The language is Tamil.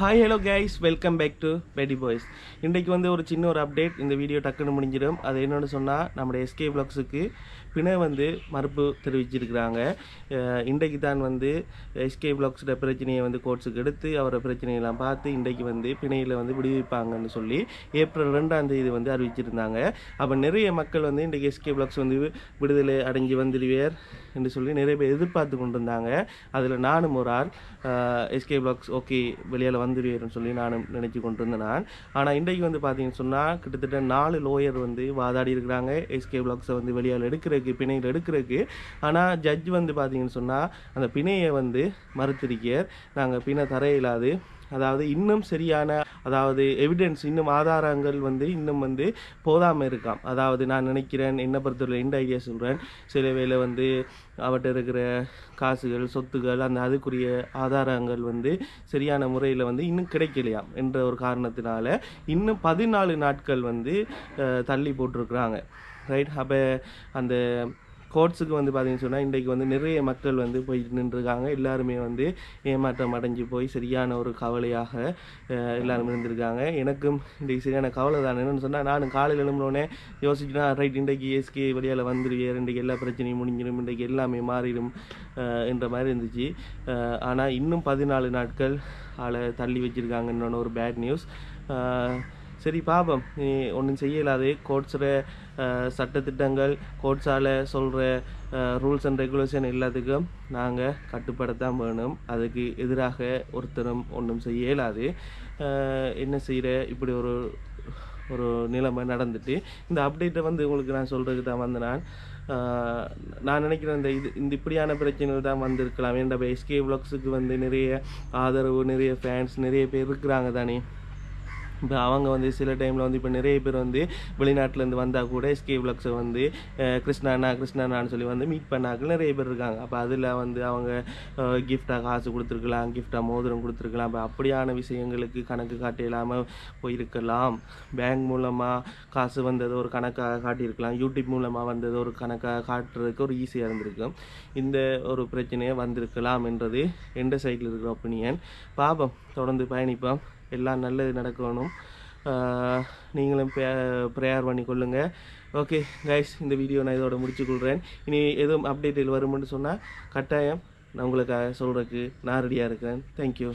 Hi hello guys welcome back to petty boys இன்றைக்கு வந்து ஒரு சின்ன ஒரு அப்டேட் இந்த வீடியோ டக்குன்னு முடிஞ்சிடும். அது என்னென்னு சொன்னால் நம்முடைய எஸ்கே பிளாக்ஸுக்கு பிணை வந்து மறுப்பு தெரிவிச்சிருக்கிறாங்க. இன்றைக்கு தான் வந்து எஸ்கே பிளாக்ஸோட பிரச்சனையை வந்து கோர்ட்ஸுக்கு எடுத்து அவரை பிரச்சனையெல்லாம் பார்த்து இன்றைக்கு வந்து பிணையில் வந்து விடுவிப்பாங்கன்னு சொல்லி ஏப்ரல் ரெண்டாம் தேதி வந்து அறிவிச்சிருந்தாங்க. அப்போ நிறைய மக்கள் வந்து இன்றைக்கு எஸ்கே பிளாக்ஸ் வந்து விடுதலை அடைஞ்சு வந்துடுவேர் என்று சொல்லி நிறைய பேர் எதிர்பார்த்து கொண்டிருந்தாங்க. அதில் நானும் ஒரு ஆள். எஸ்கே பிளாக்ஸ் ஓகே வெளியால் வந்துடுவேர்னு சொல்லி நானும் நினச்சி கொண்டிருந்தேன் நான். ஆனால் இன்றைக்கு வந்து பார்த்தீங்கன்னு சொன்னால் கிட்டத்தட்ட நாலு லோயர் வந்து வாதாடி இருக்கிறாங்க. எஸ்கே பிளாக்ஸை வந்து வெளியால் எடுக்கிறதுக்கு பிணையில் எடுக்கிறதுக்கு. ஆனால் ஜட்ஜ் வந்து பார்த்தீங்கன்னு சொன்னால் அந்த பிணையை வந்து மறுத்திருக்கார் நாங்கள் பிணை தர அதாவது இன்னும் சரியான அதாவது எவிடன்ஸ் இன்னும் ஆதாரங்கள் வந்து இன்னும் வந்து போதாமல் இருக்காம். அதாவது நான் நினைக்கிறேன் என்ன பொறுத்தவரை எந்த ஐடியா சொல்கிறேன் சில வேளை வந்து அவர்கிட்ட இருக்கிற காசுகள் சொத்துகள் அந்த அதுக்குரிய ஆதாரங்கள் வந்து சரியான முறையில் வந்து இன்னும் கிடைக்கலையாம் என்ற ஒரு காரணத்தினால இன்னும் பதினாலு நாட்கள் வந்து தள்ளி போட்டிருக்கிறாங்க. ரைட் அப்போ அந்த கோர்ட்ஸுக்கு வந்து பார்த்தீங்கன்னு சொன்னால் இன்றைக்கு வந்து நிறைய மக்கள் வந்து போயிட்டு நின்றுருக்காங்க. எல்லாருமே வந்து ஏமாற்றம் அடைஞ்சு போய் சரியான ஒரு கவலையாக எல்லாரும் இருந்திருக்காங்க. எனக்கும் இன்றைக்கு சரியான கவலை தான். என்னென்னு சொன்னால் நானும் காலையில் எழும்பினோடனே யோசிச்சுனா ரைட் இன்றைக்கு எஸ்கே வழியால் வந்துடுவேன் இன்றைக்கு எல்லா பிரச்சனையும் முடிஞ்சிடும் இன்றைக்கு எல்லாமே மாறிடும் என்ற மாதிரி இருந்துச்சு. ஆனால் இன்னும் பதினாலு நாட்கள் ஆளை தள்ளி வச்சுருக்காங்க இன்னொன்று ஒரு பேட் நியூஸ் சரி பாபம் நீ ஒன்றும் செய்யலாது கோர்ட்ஸில் சட்டத்திட்டங்கள் கோட்ஸால் சொல்கிற ரூல்ஸ் அண்ட் ரெகுலேஷன் எல்லாத்துக்கும் நாங்கள் கட்டுப்படத்தான் வேணும். அதுக்கு எதிராக ஒருத்தரும் ஒன்றும் செய்ய இயலாது. என்ன செய்கிற இப்படி ஒரு ஒரு நிலைமை நடந்துட்டு இந்த அப்டேட்டை வந்து உங்களுக்கு நான் சொல்கிறதுக்கு தான் வந்து நான் நான் நினைக்கிறேன் இந்த இது இந்த இப்படியான பிரச்சனைகள் தான் வந்திருக்கலாம். ஏன்டா எஸ்கே வ்ளாக்ஸுக்கு வந்து நிறைய ஆதரவு நிறைய ஃபேன்ஸ் நிறைய பேர் இருக்கிறாங்க தானே. இப்போ அவங்க வந்து சில டைமில் வந்து இப்போ நிறைய பேர் வந்து வெளிநாட்டிலேருந்து வந்தால் கூட எஸ்கே விளக்ஸை வந்து கிருஷ்ணாண்ணா கிருஷ்ணாண்ணான்னு சொல்லி வந்து மீட் பண்ணாக்கள் நிறைய பேர் இருக்காங்க. அப்போ அதில் வந்து அவங்க கிஃப்டாக காசு கொடுத்துருக்கலாம் கிஃப்டாக மோதிரம் கொடுத்துருக்கலாம். அப்போ அப்படியான விஷயங்களுக்கு கணக்கு காட்ட இல்லாமல் போயிருக்கலாம். பேங்க் மூலமாக காசு வந்தது ஒரு கணக்காக காட்டியிருக்கலாம். யூடியூப் மூலமாக வந்தது ஒரு கணக்காக காட்டுறதுக்கு ஒரு ஈஸியாக இருந்திருக்கும் இந்த ஒரு பிரச்சனையை வந்திருக்கலாம் என்றது எந்த சைடில் இருக்கிற ஒப்பீனியன் பாபம் தொடர்ந்து பயணிப்போம். எல்லாம் நல்லது நடக்கணும். நீங்களும் ப்ரேயர் பண்ணி கொள்ளுங்கள் ஓகே கைஸ் இந்த வீடியோ நான் இதோட முடிச்சு கொள்கிறேன் இனி எதுவும் அப்டேட்டில் வரும்னு சொன்னால் கட்டாயம் நான் உங்களுக்காக சொல்கிறதுக்கு நான் ரெடியாக இருக்கிறேன் தேங்க்யூ